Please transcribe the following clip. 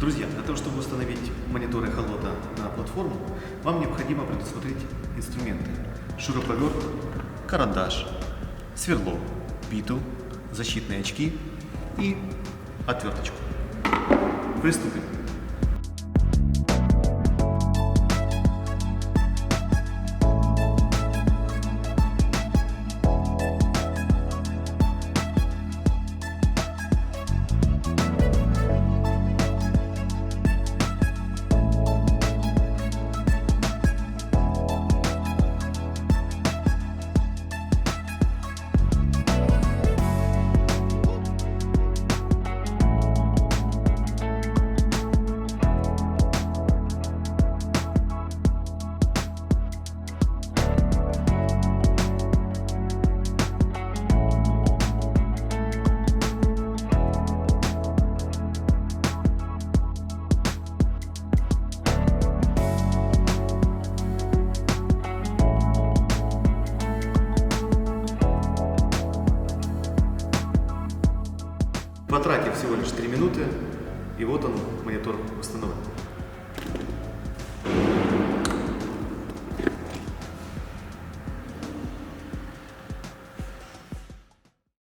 Друзья, для того, чтобы установить мониторы холода на платформу, вам необходимо предусмотреть инструменты. Шуруповерт, карандаш, сверло, биту, защитные очки и отверточку. Приступим. Потратив всего лишь 3 минуты, и вот он, монитор установлен.